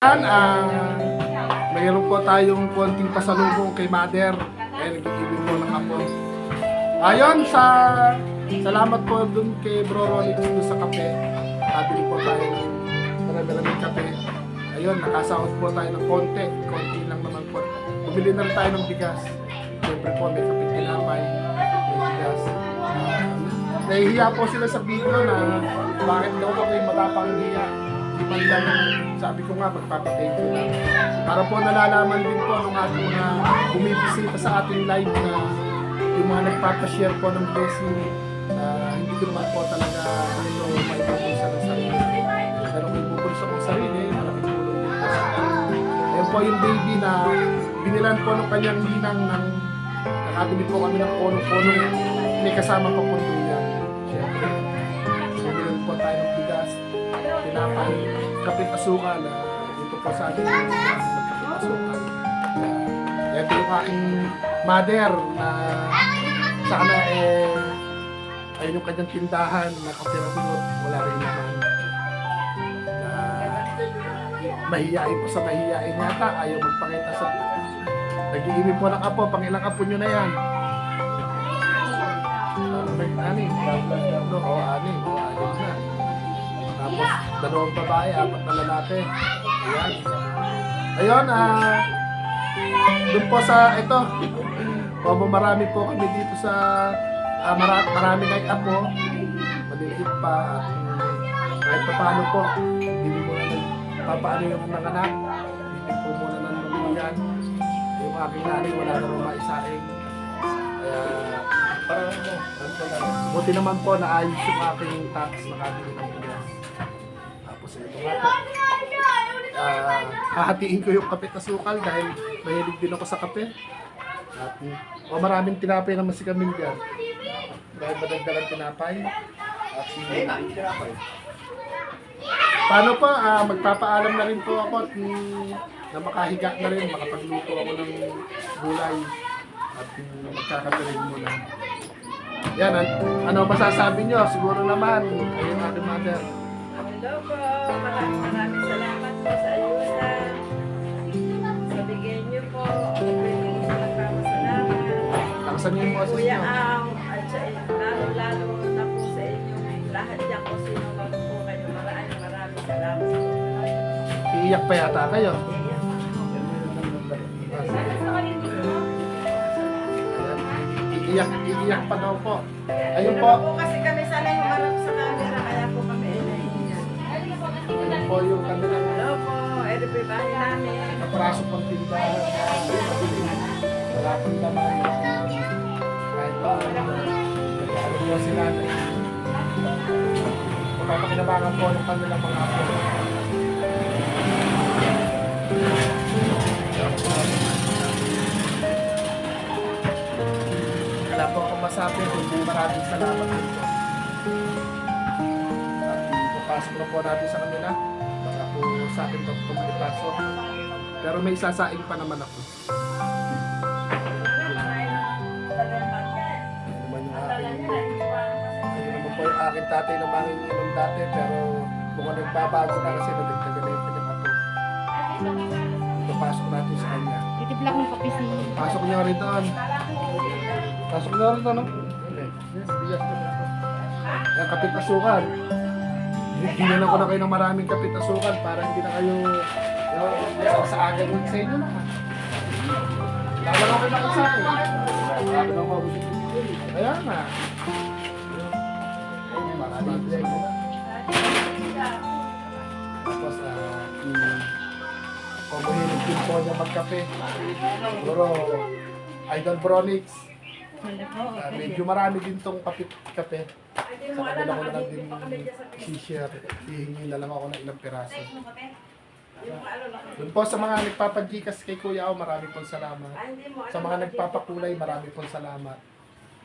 Yan, ah, mayroon po tayong konting pasalubong kay Mother. Ay, nag-ibig po ng apo. Ayon sa salamat po dun kay Bro Ronix dun sa kape. Nabili po tayo ng marami-maraming kape. Ayun, nakasahod po tayo ng konti. Konti lang naman po. Bumili na tayo ng bigas. Siyempre po, may kape tinapay, may bigas. Ah, nahihiya po sila sa video na bakit daw ako yung matapang hiya. Man lang, sabi ko nga, magpapatake ko lang. Para po nalalaman din po ng ating mga bumibisita sa ating live na yung mga nagpapashare po ng blessing na hindi ko naman po talaga ito may bubulsa ng sarili. Pero may bubulsa ng sarili, malaking tulong din po sa akin. Ayun po yung baby na binilan po ng kanyang ninang ng nakabili po kami ng kono-kono may kasama pa po duyan. Kapit asukal na dito po sa kapit asukal. Uh, ito yung aking mother na sana eh ayun yung kanyang tindahan na kapirabinot, wala rin naman na mahihain po sa mahihain yata, ayaw magpakita sa nag-iimik po ng apo, pang ilang apo nyo na yan. Ano ba yung ani? No, o ani, o ani na. Tapos, dalawang babae, apat na lalaki. Ayan. Ayun, ah, doon po sa, ito, Opo, marami po kami dito sa, ah, mara, marami na yung apo, maliliit pa, at um, kahit pa paano po, hindi mo na papaano yung nanganak, hindi po muna ng mabigan. Yung aking nanay, wala. Kaya, parang ano, ano pa lang. buti naman po naayos yung aking tax, nakabili ng Tapos ito nga po. Ah, hahatiin ko yung kape at asukal dahil mahilig din ako sa kape. At o maraming tinapay naman si Camille dyan. Dahil madagdagan tinapay. At si Paano pa, ah, magpapaalam na rin po ako at mm, na makahiga na rin, makapagluto ako ng gulay. At mm, magkakape rin muna. Yan, an- ano masasabi nyo? Siguro naman, ayun ating mother. Hello po. Maraming maraming salamat po sa ayuda. Sa bigay niyo po. Po yung. Takasan nyo yung boses Kuya. Ang, at sa lalo-lalo na po sa inyong lahat niya ko sino man po kayo. Maraming maraming salamat po. Iiyak pa yata kayo. Iiyak, iiyak pa daw po. Ayun po, po kasi kami sanay humarap po yung kanilang Hello po. Bahay namin. naprasok ng tindahan. Wala pong laman. Kahit pa ano po sila na Magpapakinabangan po ng kanilang mga apo. Wala po akong masabi, maraming salamat po. At ipapasok na po natin sa kanila. Sa akin pa po makipasok. Pero may isasaing pa naman ako. Yun naman yung aking, yun naman po yung aking tatay na manginginom dati pero mukhang nagbabago na kasi nadagdagan na yung pinakato. Ito pasok natin sa kanya. Titiplak ng kape si... Pasok niyo rin doon. Pasok niyo rin doon, no? Yes, bigas na ito. Asukan. Ginan ko na kayo ng maraming kapit asukan para hindi na kayo yung, sa aga nun sa inyo na. Lalo na kayo sa akin. Na. Kaya. Ayun, Maraming na. Tapos, mm, kung mahilig din po niya magkape, siguro, Idol Bronix, Ah, medyo marami din tong kape, kape. Sa kanila ko na lang din i-share. Hihingi na lang ako ng ilang piraso. Doon po sa mga nagpapagikas kay Kuya Ao, marami pong salamat. Sa mga nagpapakulay, marami pong salamat.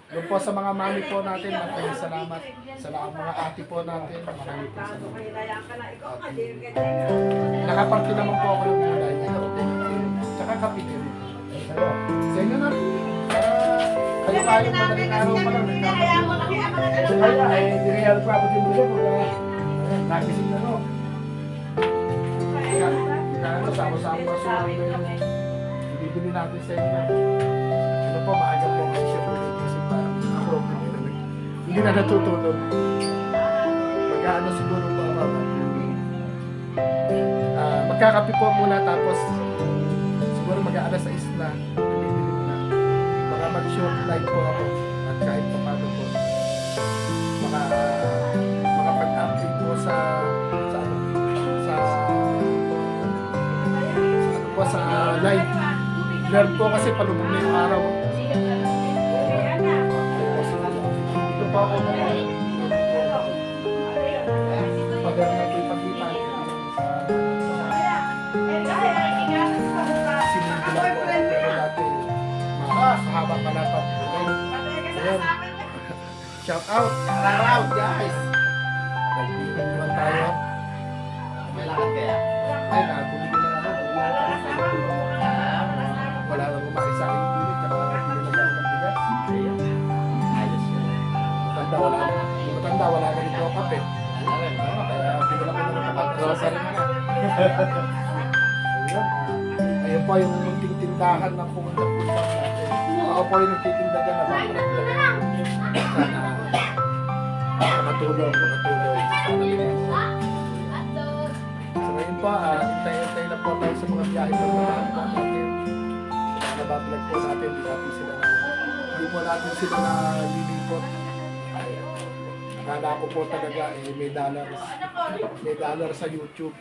Doon po sa mga mami po natin, maraming salamat. Sa mga ate po natin, marami pong salamat. Nakaparte naman po ako ng gulay. Tsaka kape din. Sa inyo na. Kayo kayo madaling araw pa lang. Kaya eh, hindi kaya nagpapatid mo siya nagising na no. Kaya, kaya sama-sama sumunod na yung bibili natin sa inyo. Ano po, maaga po kasi siya kasi parang ako hindi na, nag- hindi na natutulog. Mag-ano siguro po ako. Ah, magkakape po muna tapos siguro mag-aalas sa isla. Mag-short live po ako at kahit pa paano po. Maka, makapag-update po sa sa ano sa sa ano po sa live. Meron po kasi palubog na yung araw. Dito po ako Shout out! Out, guys! Nag-iwan naman tayo. May lakad kaya? Ay, nakabumili na ako. Wala lang umaki sa akin yung unit. Tsaka nakabili lang ako ng bigas. Ayos yun. Matanda, wala na. Matanda, wala na rin po kape. Kaya binila ko na ng kapag Grocery na. Ayun. Ayun po yung munting tindahan na pumunta po sa natin. Ako po yung nagtitinda dyan na bakit Sana makatulong, makatulong. Sana limas. So ngayon po, ah, hintay-hintay na po tayo sa mga biyahe po na po natin. Sa mga po natin, hindi natin sila na, hindi po natin sila na lilipot. Akala ko po talaga eh, may dollars. May dollar sa YouTube.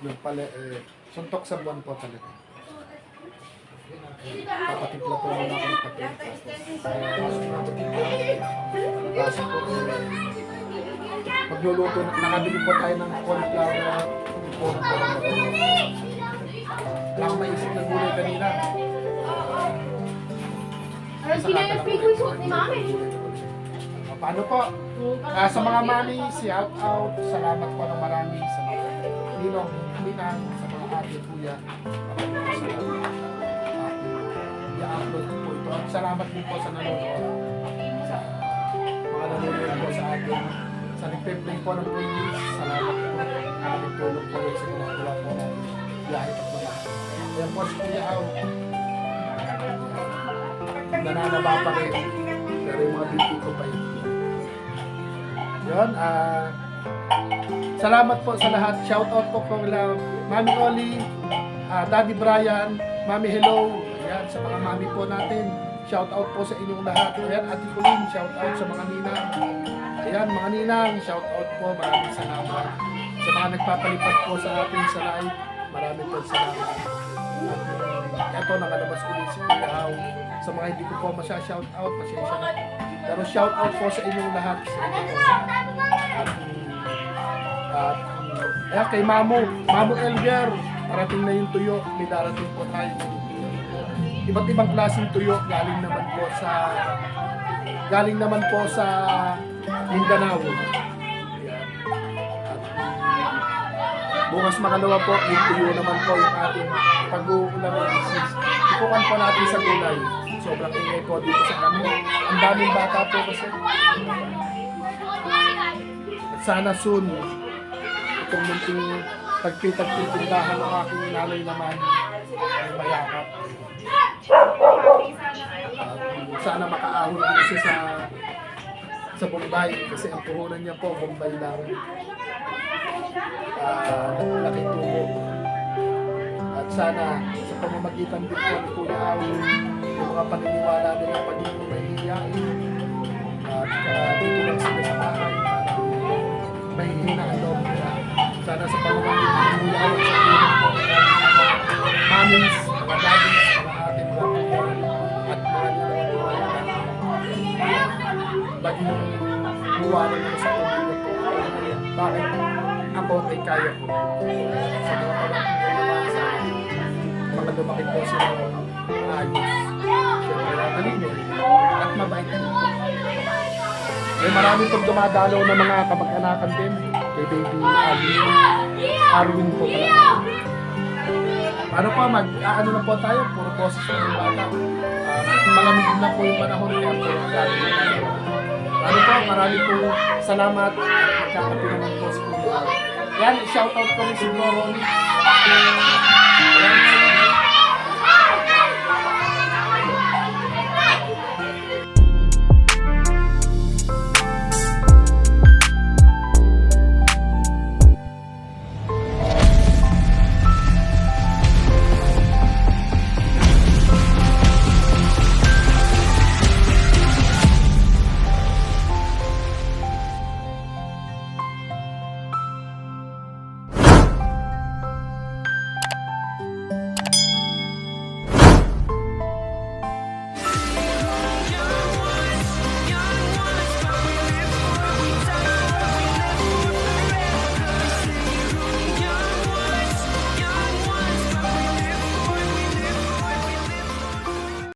Yung pala eh, suntok sa buwan po talaga. Papatimpla po muna ako ng kape. Tapos po, eh, magluluto, nakabili po tayo ng cauliflower. Po, wala akong maisip na gulay kanina. Ay, kinayapin ko yung suot ni Mami. Ah, Paano po? Ah, sa mga mami, shout out. Salamat po ng marami sa mga ninong, ninang, sa mga ate, kuya. I-upload ko po ito. At salamat din po sa nanonood. Sa mga nanonood po sa atin. Sa nagpe-play po ng playlist. Salamat po. Maraming tulong po yun sa ginagawa po. Biyahe pa po na. Ayan po si Kuya Au. Nananaba pa rin. Pero yung mga beauty ko pa yun. Yun, ah... salamat po sa lahat. Shout out po po kila Mami Oli, ah, Daddy Brian, Mami Hello. Ayan, sa mga mami po natin. Shout out po sa inyong lahat. Ayan, Ate Colleen, shout out sa mga ninang. Ayan, mga ninang, shout out po. Maraming salamat. Sa mga nagpapalipat po sa atin sa live, maraming po salamat. At ito, nakalabas ulit si Au. Sa mga hindi ko po masya-shout out, pasensya na. Pero shout out po sa inyong lahat. Sa inyong at, at ayan, kay Mamo, Mamo Elger, parating na yung tuyo, may darating po tayo. Iba't ibang klaseng tuyo, galing naman po sa galing naman po sa Mindanao. Ayan. At, bukas makalawa po, tuyo naman po yung ating pag-uulam ng business. Tutukan po natin sa gulay. Sobrang ingay po dito sa amin. Ang daming bata po kasi. At sana soon, itong munting pagpitag-pitindahan ng aking nanay naman ay mayakap. At sana makaahon din kasi sa sa Bombay kasi ang puhunan niya po Bombay lang. Ah laking tubo. At sana sa pamamagitan din po ni Kuya Awi yung mga paniniwala nila pagiging mahihiyain kaya ko. Sa mga naman sa mga lumaki po sila ng ayos. Siyempre, talino at mabait din. May marami pong dumadalaw na mga kamag-anakan din kay baby Arwin. Arwin po pala. Ano pa, mag, ano na po tayo, puro boses na yung bata. Ah, malamig na po yung panahon na tayo. Ano po, marami po salamat. Magkakapi naman po sa. Yan, shoutout ko rin siguro. Ayan.